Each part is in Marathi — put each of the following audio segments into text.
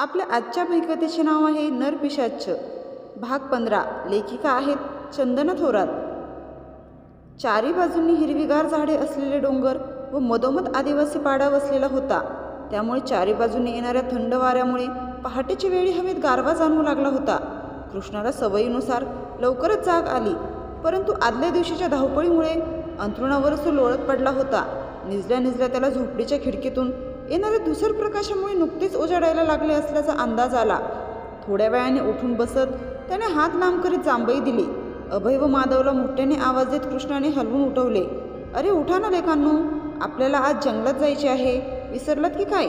आपल्या आजच्या भैकतेचे नाव आहे नरपिशाच भाग पंधरा. लेखिका आहेत चंदन थोरात. चारी बाजूंनी हिरवीगार झाडे असलेले डोंगर व मधोमध आदिवासी पाडा वसलेला होता. त्यामुळे चारी बाजूने येणाऱ्या थंड वाऱ्यामुळे पहाटेच्या वेळी हवेत गारवा जाणवू लागला होता. कृष्णाला सवयीनुसार लवकरच जाग आली. परंतु आदल्या दिवशीच्या धावपळीमुळे अंथरुणावरच तो लोळत पडला होता. निजल्या निजल्या त्याला झोपडीच्या खिडकीतून येणाऱ्या धुसर प्रकाशामुळे नुकतेच उजाडायला लागले असल्याचा अंदाज आला. थोड्या वेळाने उठून बसत त्याने हात लांब करीत जांभई दिली. अभय व माधवला मोठ्याने आवाज देत कृष्णाने हलवून उठवले. अरे उठा ना लेखांनो आपल्याला आज जंगलात जायचे आहे. विसरलात की काय?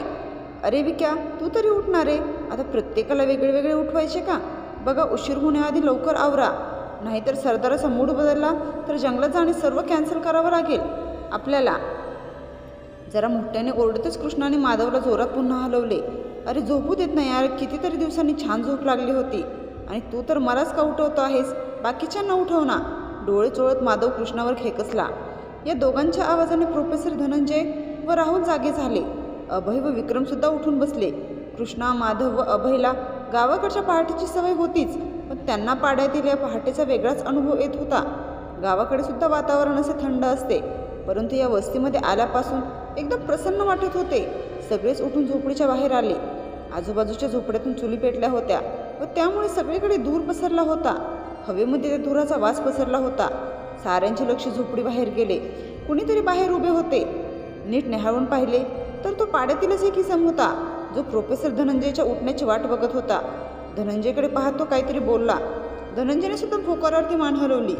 अरे विक्या तू तरी उठणार रे. आता प्रत्येकाला वेगळे वेगळे उठवायचे का? बघा उशीर होण्याआधी लवकर आवरा. नाहीतर सरदाराचा मूड बदलला तर जंगलात जाणे सर्व कॅन्सल करावं लागेल. आपल्याला जरा मोठ्याने ओरडतच कृष्णाने माधवला जोरात पुन्हा हलवले. अरे झोपू देत नाही यार कितीतरी दिवसांनी छान झोप लागली होती. आणि तू तर मलाच का उठवतो आहेस? बाकीच्यांना उठव ना. डोळे चोळत माधव कृष्णावर खेकसला. या दोघांच्या आवाजाने प्रोफेसर धनंजय व राहुल जागे झाले. अभय व विक्रमसुद्धा उठून बसले. कृष्णा माधव व अभयला गावाकडच्या पहाटेची सवय होतीच पण त्यांना पाड्यातील या पहाटेचा वेगळाच अनुभव येत होता. गावाकडे सुद्धा वातावरण असे थंड असते. परंतु या वस्तीमध्ये आल्यापासून एकदम प्रसन्न वाटत होते. सगळेच उठून झोपडीच्या बाहेर आले. आजूबाजूच्या झोपड्यातून चुली पेटल्या होत्या व त्यामुळे सगळीकडे धूर पसरला होता. हवेमध्ये त्या धुराचा वास पसरला होता. साऱ्यांचे लक्ष झोपडी बाहेर गेले. कुणीतरी बाहेर उभे होते. नीट निहाळून पाहिले तर तो पाड्यातीलच एक इसम होता जो प्रोफेसर धनंजयच्या उठण्याची वाट बघत होता. धनंजयकडे पाहत तो काहीतरी बोलला. धनंजयने सुद्धा भोकारावरती मान हलवली.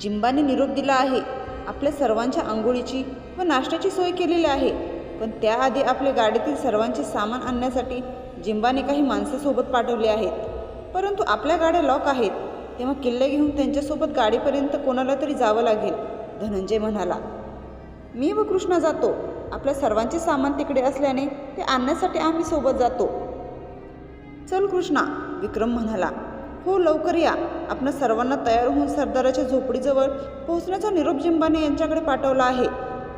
जिंबाने निरोप दिला आहे. आपल्या सर्वांच्या आंघोळीची व नाश्त्याची सोय केलेली आहे. पण त्याआधी आपल्या गाडीतील सर्वांचे सामान आणण्यासाठी जिंबाने काही माणसे सोबत पाठवली आहेत. परंतु आपल्या गाड्या लॉक आहेत. तेव्हा किल्ले घेऊन त्यांच्यासोबत गाडीपर्यंत कोणाला तरी जावं लागेल धनंजय म्हणाला. मी व कृष्णा जातो. आपल्या सर्वांचे सामान तिकडे असल्याने ते आणण्यासाठी आम्ही सोबत जातो. चल कृष्णा विक्रम म्हणाला. हो लवकर या. आपण सर्वांना तयार होऊन सरदाराच्या झोपडीजवळ पोहोचण्याचा निरोप जिंबाने यांच्याकडे पाठवला आहे.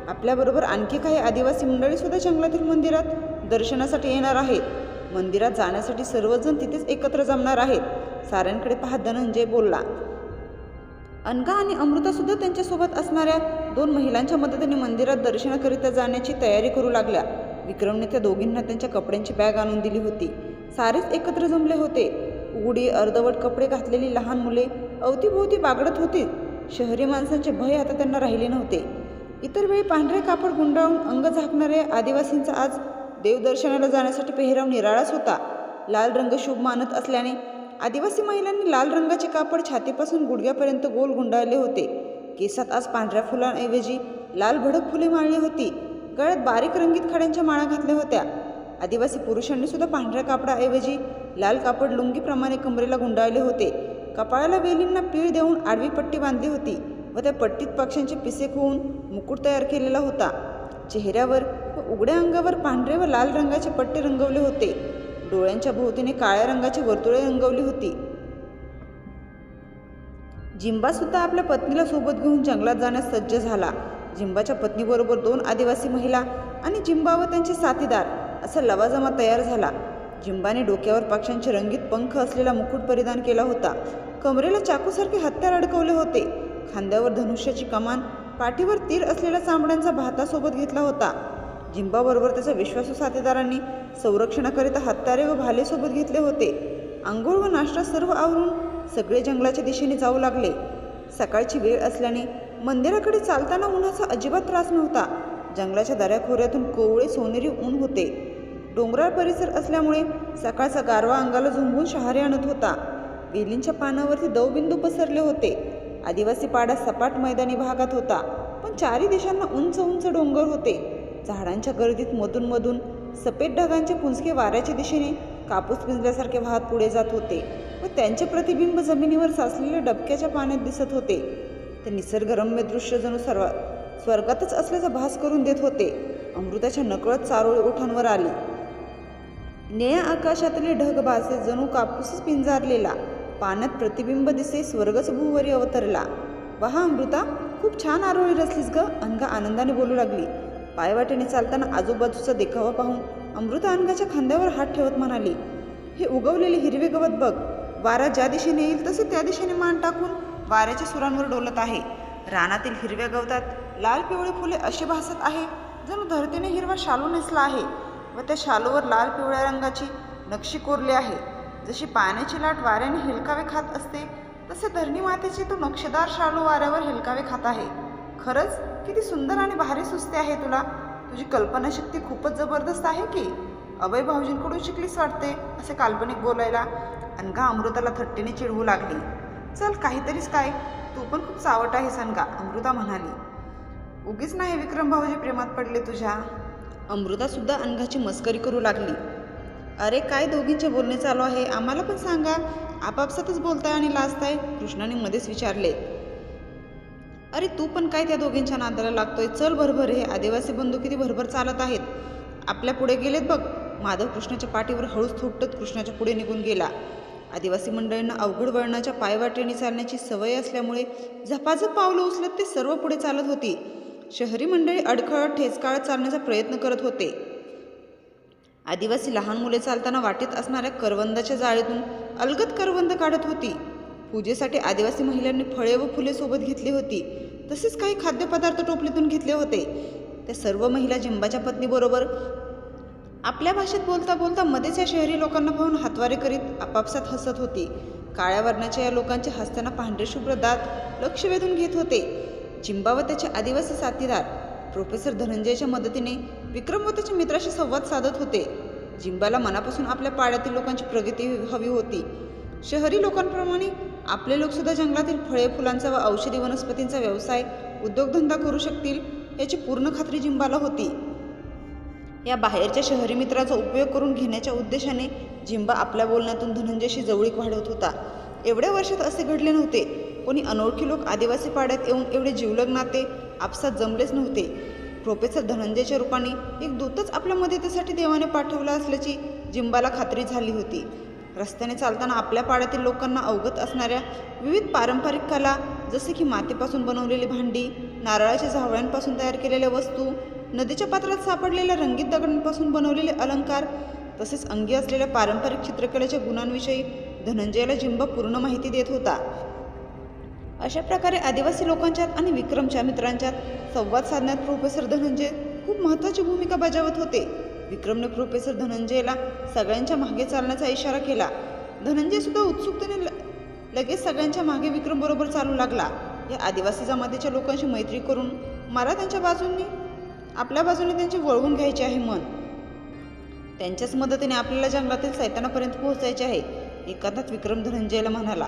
आपल्याबरोबर आणखी काही आदिवासी मंडळीसुद्धा जंगलातील मंदिरात दर्शनासाठी येणार आहेत. मंदिरात जाण्यासाठी सर्वजण तिथेच एकत्र जमणार आहेत. साऱ्यांकडे पाहत धनंजय बोलला. अनघा आणि अमृतासुद्धा त्यांच्यासोबत असणाऱ्या दोन महिलांच्या मदतीने मंदिरात दर्शनाकरिता जाण्याची तयारी करू लागल्या. विक्रमने त्या दोघींना त्यांच्या कपड्यांची बॅग आणून दिली होती. सारेच एकत्र जमले होते. उघडी अर्धवट कपडे घातलेली लहान मुले अवतीभोवती बागडत होती. शहरी माणसांचे भय आता त्यांना राहिले नव्हते. इतर वेळी पांढरे कापड गुंडाळून अंग झाकणाऱ्या आदिवासींचा आज देवदर्शनाला जाण्यासाठी पेहराव निराळाच होता. लाल रंग शुभ मानत असल्याने आदिवासी महिलांनी लाल रंगाचे कापड छातीपासून गुडघ्यापर्यंत गोल गुंडाळले होते. केसात आज पांढऱ्या फुलांऐवजी लाल भडक फुले माळली होती. गळ्यात बारीक रंगीत खड्यांच्या माळा घातल्या होत्या. आदिवासी पुरुषांनी सुद्धा पांढऱ्या कापडाऐवजी लाल कापड लुंगीप्रमाणे कमरेला गुंडाळले होते. कपाळाला वेलींना पीळ देऊन आडवी पट्टी बांधली होती व त्या पट्टीत पक्ष्यांचे पिसे होऊन मुकुट तयार केलेला होता. चेहऱ्यावर व उघड्या अंगावर पांढरे व लाल रंगाचे पट्टे रंगवले होते. डोळ्यांच्या भोवतीने काळ्या रंगाची वर्तुळे रंगवली होती. जिंबा सुद्धा आपल्या पत्नीला सोबत घेऊन जंगलात जाण्यास सज्ज झाला. जिंबाच्या पत्नीबरोबर दोन आदिवासी महिला आणि जिंबा व त्यांचे साथीदार. असा लवाजमा तयार झाला. जिंबाने डोक्यावर पक्ष्यांचे रंगीत पंख असलेला मुकुट परिधान केला होता. कमरेला चाकूसारखे हत्यार अडकवले होते. खांद्यावर धनुष्याची कमान पाठीवर तीर असलेल्या चांबड्यांचा भाता सोबत घेतला होता. जिंबाबरोबर त्याच्या विश्वासू साथीदारांनी संरक्षणाकरिता हत्यारे व भाले सोबत घेतले होते. आंघोळ व नाश्ता सर्व आवरून सगळे जंगलाच्या दिशेने जाऊ लागले. सकाळची वेळ असल्याने मंदिराकडे चालताना उन्हाचा अजिबात त्रास नव्हता. जंगलाच्या दऱ्याखोऱ्यातून कोवळे सोनेरी ऊन होते. डोंगराळ परिसर असल्यामुळे सकाळचा गारवा अंगाला झुंबून शहारे आणत होता. वेलींच्या पानावरती दवबिंदू पसरले होते. आदिवासी पाडा सपाट मैदानी भागात होता पण चारी दिशांना उंच उंच डोंगर होते. झाडांच्या गर्दीत मधून मधून सफेद ढगांचे पुंजके वाऱ्याच्या दिशेने कापूस पिंजल्यासारखे वाहत पुढे जात होते व त्यांचे प्रतिबिंब जमिनीवर साचलेल्या डबक्याच्या पाण्यात दिसत होते. ते निसर्गरम्य दृश्य जणू सर्व स्वर्गातच असल्याचा भास करून देत होते. अमृताच्या नकळत चारोळी ओठांवर आली. निळ्या आकाशातले ढग भासे जणू कापूसच पिंजारलेला. पाण्यात प्रतिबिंब दिसे स्वर्गच भूवरी अवतरला. वहा अमृता खूप छान आरोळी रचलीस ग. अनघा आनंदाने बोलू लागली. पायवाटेने चालताना आजूबाजूचा देखावा पाहून अमृता अनघाच्या खांद्यावर हात ठेवत म्हणाली हे उगवलेले हिरवे गवत बघ. वारा ज्या दिशेने येईल तसे त्या दिशेने मान टाकून वाऱ्याच्या सुरांवर डोलत आहे. रानातील हिरव्या गवतात लाल पिवळी फुले अशी भासत आहे जणू धरतीने हिरवा शालू नेसला आहे. व त्या शालूवर लाल पिवळ्या रंगाची नक्षी कोरली आहे. जशी पाण्याची लाट वाऱ्याने हेलकावे खात असते तसे धरणी मातेचे तो नक्षीदार शालू वाऱ्यावर हेलकावे खात आहे. खरंच किती सुंदर आणि भारी सुचते आहे तुला. तुझी कल्पनाशक्ती खूपच जबरदस्त आहे की? अभय भाऊजींकडून शिकलीस वाटते असे काल्पनिक बोलायला. अनघा अमृताला थट्टीने चिडवू लागली. चल काहीतरीच काय. तू पण खूप चावट आहेस अनघा अमृता म्हणाली. उगीच नाही विक्रम भाऊजी प्रेमात पडले तुझ्या. अमृतासुद्धा अंगाची अनघाची मस्करी करू लागली. अरे काय दोघींचे बोलणे चालू आहे? आम्हाला पण सांगा. आपापसातच बोलताय आणि लाजताय कृष्णाने मध्येच विचारले. अरे तू पण काय त्या दोघींच्या नादाला लागतोय? चल भरभर हे आदिवासी बंधू किती भरभर चालत आहेत. आपल्या पुढे गेलेत बघ. माधव कृष्णाच्या पाठीवर हळूच थोपटत कृष्णाच्या पुढे निघून गेला. आदिवासी मंडळींना अवघड वळणाच्या पायवाटेने चालण्याची सवय असल्यामुळे झपाझप पावलं उचलत ते सर्व पुढे चालत होती. शहरी मंडळी अडखळ ठेचकाळत चालण्याचा प्रयत्न करत होते. आदिवासी लहान मुले चालताना वाटेत असणाऱ्या करवंदाच्या जाळीतून अलगद करवंद काढत होती. पूजेसाठी आदिवासी महिलांनी फळे व फुले सोबत घेतली होती. तसेच काही खाद्यपदार्थ टोपलीतून घेतले होते. त्या सर्व महिला जिंबाच्या पत्नीबरोबर आपल्या भाषेत बोलता बोलता मध्येच या शहरी लोकांना पाहून हातवारे करीत आपापसात हसत होती. काळ्या वर्णाच्या या लोकांचे हसताना पांढरे शुभ्र दात लक्ष वेधून घेत होते. जिंबा व त्याचे आदिवासी साथीदार प्रोफेसर धनंजयच्या मदतीने विक्रम व त्याच्या मित्राशी संवाद साधत होते. जिंबाला मनापासून आपल्या पाड्यातील लोकांची प्रगती हवी होती. शहरी लोकांप्रमाणे आपले लोकसुद्धा जंगलातील फळे फुलांचा व औषधी वनस्पतींचा व्यवसाय उद्योगधंदा करू शकतील याची पूर्ण खात्री जिंबाला होती. या बाहेरच्या शहरी मित्राचा उपयोग करून घेण्याच्या उद्देशाने जिंबा आपल्या बोलण्यातून धनंजयशी जवळीक वाढवत होता. एवढ्या वर्षात असे घडले नव्हते. कोणी अनोळखी लोक आदिवासी पाड्यात येऊन एवढे जीवलग नाते आपसात जमलेच नव्हते. प्रोफेसर धनंजयच्या रूपाने एक दूतच आपल्या मदतीसाठी देवाने पाठवला असल्याची जिंबाला खात्री झाली होती. रस्त्याने चालताना आपल्या पाड्यातील लोकांना अवगत असणाऱ्या विविध पारंपरिक कला जसे की मातीपासून बनवलेली भांडी नारळाच्या झावळ्यांपासून तयार केलेल्या वस्तू नदीच्या पात्रात सापडलेल्या रंगीत दगडांपासून बनवलेले अलंकार तसेच अंगी असलेल्या पारंपरिक चित्रकलेच्या गुणांविषयी धनंजयला जिंबा पूर्ण माहिती देत होता. अशा प्रकारे आदिवासी लोकांच्यात आणि विक्रमच्या मित्रांच्यात संवाद साधण्यात प्रोफेसर धनंजय खूप महत्त्वाची भूमिका बजावत होते. विक्रमने प्रोफेसर धनंजयला सगळ्यांच्या मागे चालण्याचा इशारा केला. धनंजय सुद्धा उत्सुकतेने ल- लगेच सगळ्यांच्या मागे विक्रमबरोबर चालू लागला. या आदिवासी जमातीच्या लोकांशी मैत्री करून मला त्यांच्या बाजूंनी आपल्या बाजूने त्यांचे वळवून घ्यायचे आहे मन. त्यांच्याच मदतीने आपल्याला जंगलातील सैतानापर्यंत पोहोचायचे आहे. एकांतात विक्रम धनंजयला म्हणाला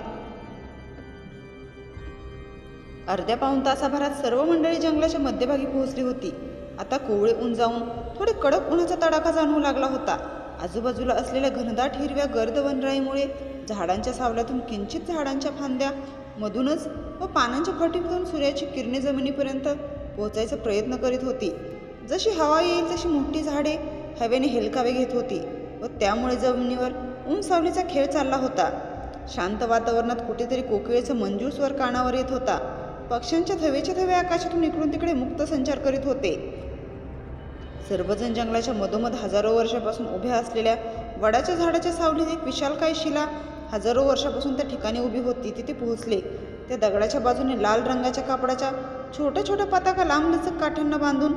अर्ध्या पाऊण तासाभरात सर्व मंडळी जंगलाच्या मध्यभागी पोहोचली होती. आता कोवळे ऊन जाऊन थोडे कडक उन्हाचा तडाखा जाणवू लागला होता. आजूबाजूला असलेल्या घनदाट हिरव्या गर्द वनराईमुळे झाडांच्या सावल्यातून किंचित झाडांच्या फांद्या मधूनच व पानांच्या फटीमधून सूर्याची किरणे जमिनीपर्यंत पोहोचायचा प्रयत्न करीत होती. जशी हवा येईल तशी मोठी झाडे हवेने हेलकावे घेत होती व त्यामुळे जमिनीवर ऊन सावलीचा खेळ चालला होता. शांत वातावरणात कुठेतरी कोकिळेचा मंजूळ स्वर कानावर येत होता. पक्ष्यांच्या थवेच्या थवे आकाशातून इकडून तिकडे मुक्त संचार करीत होते. सर्वजण जंगलाच्या मधोमध हजारो वर्षापासून उभ्या असलेल्या वडाच्या झाडाच्या सावलीत एक विशालकाय शिला हजारो वर्षापासून त्या ठिकाणी उभी होती तिथे पोहोचले. त्या दगडाच्या बाजूने लाल रंगाच्या कापडाच्या छोट्या छोट्या पताका लांबलचक काठ्यांना बांधून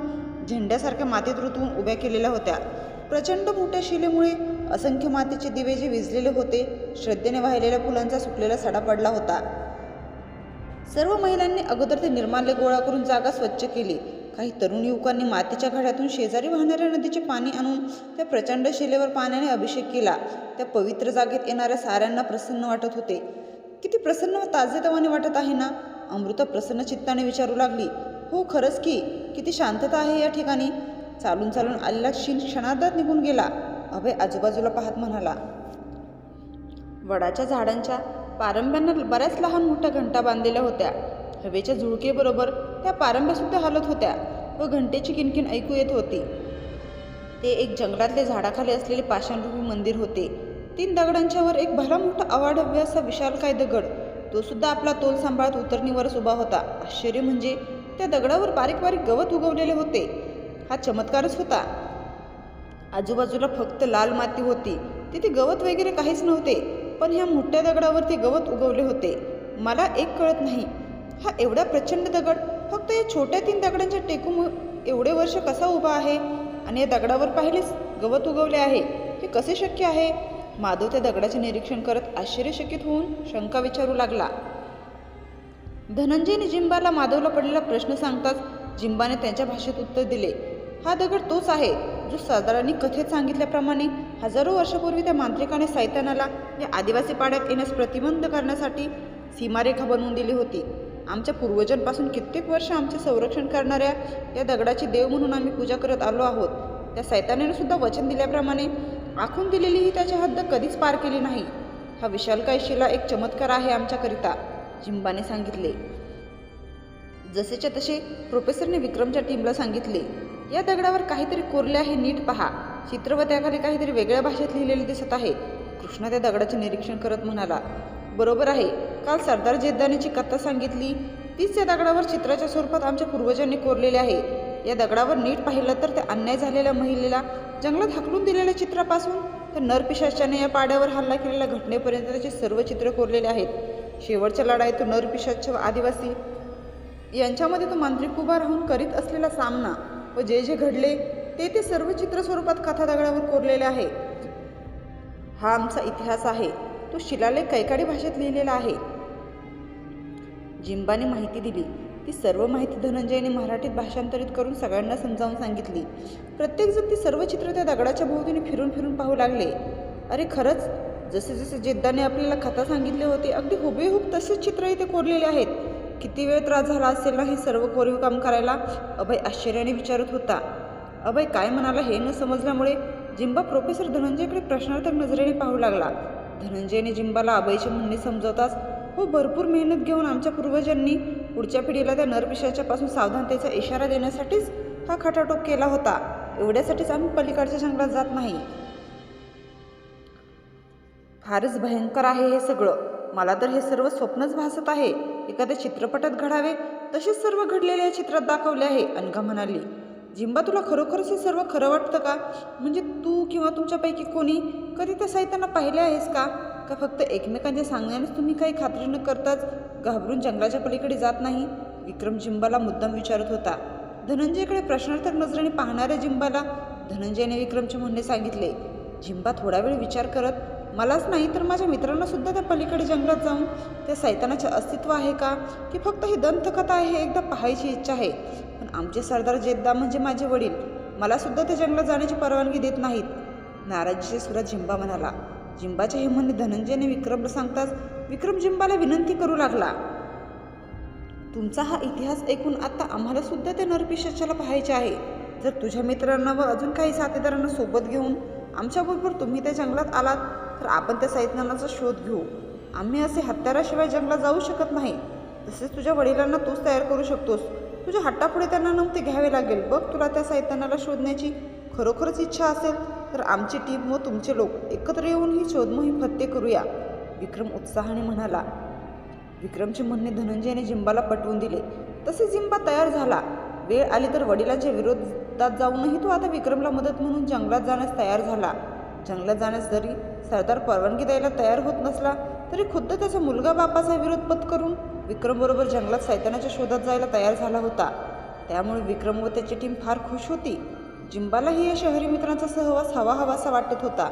झेंड्यासारख्या मातीत रुतवून उभ्या केलेल्या होत्या. प्रचंड मोठ्या शिलेमुळे असंख्य मातीचे दिवे जे विजलेले होते श्रद्धेने वाहिलेल्या फुलांचा सुकलेला सडा पडला होता. सर्व महिलांनी अगोदर ते निर्माल्य गोळा करून जागा स्वच्छ केली. काही तरुण युवकांनी मातीच्या घड्यातून शेजारी वाहणाऱ्या नदीचे पाणी आणून त्या प्रचंड शिलेवर पाण्याने अभिषेक केला. त्या पवित्र जागेत येणाऱ्या साऱ्यांना प्रसन्न वाटत होते. किती प्रसन्न व ताजेतवाने वाटत आहे ना? अमृता प्रसन्न चित्ताने विचारू लागली. हो खरंच की. किती शांतता आहे या ठिकाणी. चालून चालून आलेला क्षीण क्षणार्धात निघून गेला. अभय आजूबाजूला पाहत म्हणाला वडाच्या झाडांच्या पारंब्यांना बऱ्याच लहान मोठ्या घंटा बांधलेल्या होत्या. हवेच्या झुळकेबरोबर त्या पारंब्यासुद्धा हलत होत्या व घंटेची किणकिण ऐकू येत होती. ते एक जंगलातले झाडाखाली असलेले पाषाणरूपी मंदिर होते. तीन दगडांच्या वर एक भला मोठा अवाढव्य असा विशालकाय दगड तो सुद्धा आपला तोल सांभाळत उतरणीवरच उभा होता. आश्चर्य म्हणजे त्या दगडावर बारीक बारीक गवत उगवलेले होते. हा चमत्कारच होता. आजूबाजूला फक्त लाल माती होती. तिथे गवत वगैरे काहीच नव्हते. पण ह्या मोठ्या दगडावरती गवत उगवले होते. मला एक कळत नाही. हा एवढा प्रचंड दगड फक्त या छोट्या तीन दगडांच्या टेकून एवढे वर्ष कसा उभा आहे? आणि या दगडावर पाहिलेच गवत उगवले आहे हे कसे शक्य आहे? माधव त्या दगडाचे निरीक्षण करत आश्चर्यचकित होऊन शंका विचारू लागला. धनंजयने जिंबाला माधवला पडलेला प्रश्न सांगताच जिंबाने त्यांच्या भाषेत उत्तर दिले हा दगड तोच आहे जो सरदारांनी कथेत सांगितल्याप्रमाणे हजारो वर्षापूर्वी त्या मांत्रिकाने सैतानाला या आदिवासी पाड्यात येण्यास प्रतिबंध करण्यासाठी सीमारेखा बनवून दिली होती. आमच्या पूर्वजांपासून कित्येक वर्ष आमचे संरक्षण करणाऱ्या या दगडाची देव म्हणून आम्ही पूजा करत आलो आहोत. त्या सैतानाने सुद्धा वचन दिल्याप्रमाणे आखून दिलेली ही त्याची हद्द कधीच पार केली नाही. हा विशालकाय शिला एक चमत्कार आहे आमच्याकरिता जिंबाने सांगितले. जसेच्या तसे प्रोफेसरने विक्रमच्या टीमला सांगितले या दगडावर काहीतरी कोरले आहे नीट पहा. चित्र व त्याखाली काहीतरी वेगळ्या भाषेत लिहिलेले दिसत आहे. कृष्णा त्या दगडाचे निरीक्षण करत म्हणाला बरोबर आहे. काल सरदार जेद्दानीची कथा सांगितली. तीच या दगडावर चित्राच्या स्वरूपात आमच्या पूर्वजांनी कोरलेले आहे. या दगडावर नीट पाहिलं तर त्या अन्याय झालेल्या महिलेला जंगलात हाकलून दिलेल्या चित्रापासून तर नरपिशाच्याने या पाड्यावर हल्ला केलेल्या घटनेपर्यंत त्याचे सर्व चित्र कोरलेले आहेत. शेवटच्या लढाईत तो नरपिशाच आदिवासी यांच्यामध्ये तो मांत्रिक उभा राहून करीत असलेला सामना व जे जे घडले ते ते सर्व चित्र स्वरूपात कथा दगडावर कोरलेले आहे. हा आमचा इतिहास आहे. तो शिलालेख कैकाडी भाषेत लिहिलेला आहे. जिंबाने माहिती दिली ती सर्व माहिती धनंजयने मराठीत भाषांतरित करून सगळ्यांना समजावून सांगितली. प्रत्येकजण ती सर्व चित्र त्या दगडाच्या भोवतीने फिरून फिरून पाहू लागले. अरे खरंच जसे जसे जिद्दाने आपल्याला कथा सांगितले होते अगदी हुबेहूब तसेच चित्र इथे कोरलेले आहेत. किती वेळ त्रास झाला असेल ना हे सर्व कोरीव काम करायला? अभय आश्चर्याने विचारत होता. अभय काय म्हणाला हे न समजल्यामुळे जिंबा प्रोफेसर धनंजयकडे प्रश्नार्थक नजरेने पाहू लागला. धनंजयने जिंबाला अभयचे म्हणणे समजवताच हो भरपूर मेहनत घेऊन आमच्या पूर्वजांनी पुढच्या पिढीला त्या नरपिशाच्यापासून सावधानतेचा इशारा देण्यासाठीच हा खटाटोप केला होता. एवढ्यासाठीच आम्ही पलीकडच्या जंगलात जात नाही. फारच भयंकर आहे हे सगळं. मला तर हे सर्व स्वप्नच भासत आहे. एखाद्या चित्रपटात घडावे तसेच सर्व घडलेले या चित्रात दाखवले आहे अनघा म्हणाली. जिंबा तुला खरोखरच हे सर्व खरं वाटतं का? म्हणजे तू किंवा तुमच्यापैकी कोणी कधी त्या साहित्यांना पाहिले आहेस का? का फक्त एकमेकांच्या सांगण्यानेच तुम्ही काही खात्री न करताच घाबरून जंगलाच्या पलीकडे जात नाही? विक्रम जिंबाला मुद्दाम विचारत होता. धनंजयकडे प्रश्नार्थक नजरेने पाहणाऱ्या जिंबाला धनंजयने विक्रमचे म्हणणे सांगितले. जिंबा थोडा वेळ विचार करत मलाच नाही तर माझ्या मित्रांना सुद्धा त्या पलीकडे जंगलात जाऊन त्या सैतानाचे अस्तित्व आहे का? की फक्त ही दंतकथा आहे हे एकदा पाहायची इच्छा आहे. पण आमचे सरदार जेद्दा म्हणजे माझे वडील मलासुद्धा त्या जंगलात जाण्याची परवानगी देत नाहीत. नाराजीचे सुरात जिंबा म्हणाला. जिंबाचे हे म्हणणे धनंजयने विक्रमला सांगताच विक्रम जिंबाला विनंती करू लागला. तुमचा हा इतिहास ऐकून आता आम्हाला सुद्धा त्या नरपिशाच्याला पाहायचे आहे. जर तुझ्या मित्रांना व अजून काही साथीदारांना सोबत घेऊन आमच्याबरोबर तुम्ही त्या जंगलात आलात तर आपण त्या साईज्ञानाचा शोध घेऊ. आम्ही असे हत्याराशिवाय जंगलात जाऊ शकत नाही. तसेच तुझ्या वडिलांना तूच तयार करू शकतोस. तुझ्या हट्टापुढे त्यांना नमते घ्यावे लागेल. बघ तुला त्या साहित्यानाला शोधण्याची खरोखरच इच्छा असेल तर आमची टीम व तुमचे लोक एकत्र येऊन ही शोधमोहीम फत्ते करूया. विक्रम उत्साहाने म्हणाला. विक्रमचे म्हणणे धनंजयने जिंबाला पटवून दिले. तसे जिंबा तयार झाला. वेळ आली तर वडिलांच्या विरोधात जाऊनही तो आता विक्रमला मदत म्हणून जंगलात जाण्यास तयार झाला. जंगलात जाण्यास जरी सरदार परवानगी द्यायला तयार होत नसला तरी खुद्द त्याचा मुलगा बापाचा विरोध पत्करून विक्रमबरोबर जंगलात सैतानाच्या शोधात जायला तयार झाला होता. त्यामुळे विक्रम व त्याची टीम फार खुश होती. जिंबालाही या शहरी मित्रांचा सहवास हवा हवासा वाटत होता.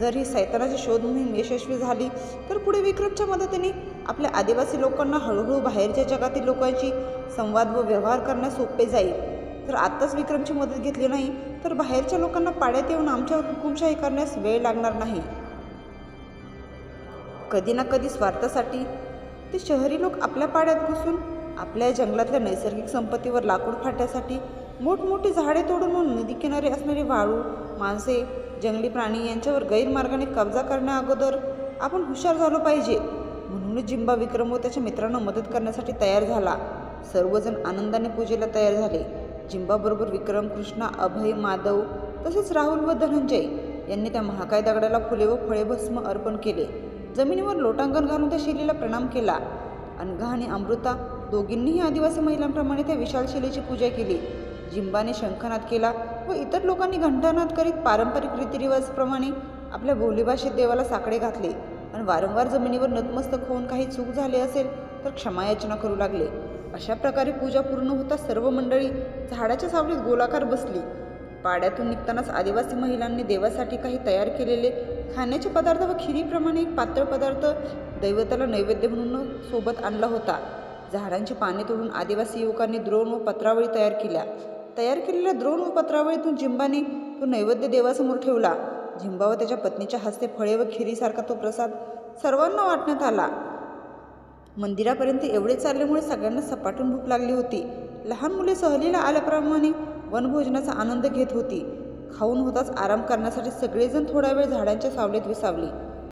जर ही सैतानाची शोध मोहीम यशस्वी झाली तर पुढे विक्रमच्या मदतीने आपल्या आदिवासी लोकांना हळूहळू बाहेरच्या जगातील लोकांशी संवाद व व्यवहार करण्यास सोपे जाईल. जर आत्ताच विक्रमची मदत घेतली नाही तर बाहेरच्या लोकांना पाड्यात येऊन आमच्यावर हुकुमशाही करण्यास वेळ लागणार नाही. कधी ना कधी स्वार्थासाठी ते शहरी लोक आपल्या पाड्यात घुसून आपल्या जंगलातल्या नैसर्गिक संपत्तीवर लाकूड फाट्यासाठी मोठमोठी झाडे तोडून व नदीकिनारी असणारी वाळू माणसे जंगली प्राणी यांच्यावर गैरमार्गाने कब्जा करण्याअगोदर आपण हुशार झालो पाहिजे. म्हणूनच जिंबा विक्रम व त्याच्या मित्रांना मदत करण्यासाठी तयार झाला. सर्वजण आनंदाने पूजेला तयार झाले. जिंबाबरोबर विक्रम कृष्णा अभय माधव तसेच राहुल व धनंजय यांनी त्या महाकाय दगडाला फुले व फळे भस्म अर्पण केले. जमिनीवर लोटांगण घालून त्या शिलेला प्रणाम केला. अनघा आणि अमृता दोघींनीही आदिवासी महिलांप्रमाणे त्या विशाल शिलेची पूजा केली. जिंबाने शंखनाद केला व इतर लोकांनी घंटानाद करीत पारंपरिक रीतिरिवाजप्रमाणे आपल्या बोलीभाषेत देवाला साकडे घातले. आणि वारंवार जमिनीवर नतमस्तक होऊन काही चूक झाले असेल तर क्षमायाचना करू लागले. अशा प्रकारे पूजा पूर्ण होता सर्व मंडळी झाडाच्या सावलीत गोलाकार बसली. पाड्यातून निघतानाच आदिवासी महिलांनी देवासाठी काही तयार केलेले खाण्याचे पदार्थ व खिरीप्रमाणे एक पातळ पदार्थ दैवताला नैवेद्य म्हणून सोबत आणला होता. झाडांची पाने तोडून आदिवासी युवकांनी द्रोण व पत्रावळी तयार केल्या. तयार केलेल्या द्रोण व पत्रावळीतून जिंबाने तो नैवेद्य देवासमोर ठेवला. जिंबा व त्याच्या पत्नीच्या हस्ते फळे व खिरीसारखा तो प्रसाद सर्वांना वाटण्यात आला. मंदिरापर्यंत एवढे चालल्यामुळे सगळ्यांना सपाटून भूक लागली होती. लहान मुले सहलीला आल्याप्रमाणे वनभोजनाचा आनंद घेत होती. खाऊन होताच आराम करण्यासाठी सगळेजण थोडा वेळ झाडांच्या सावलीत विसावली.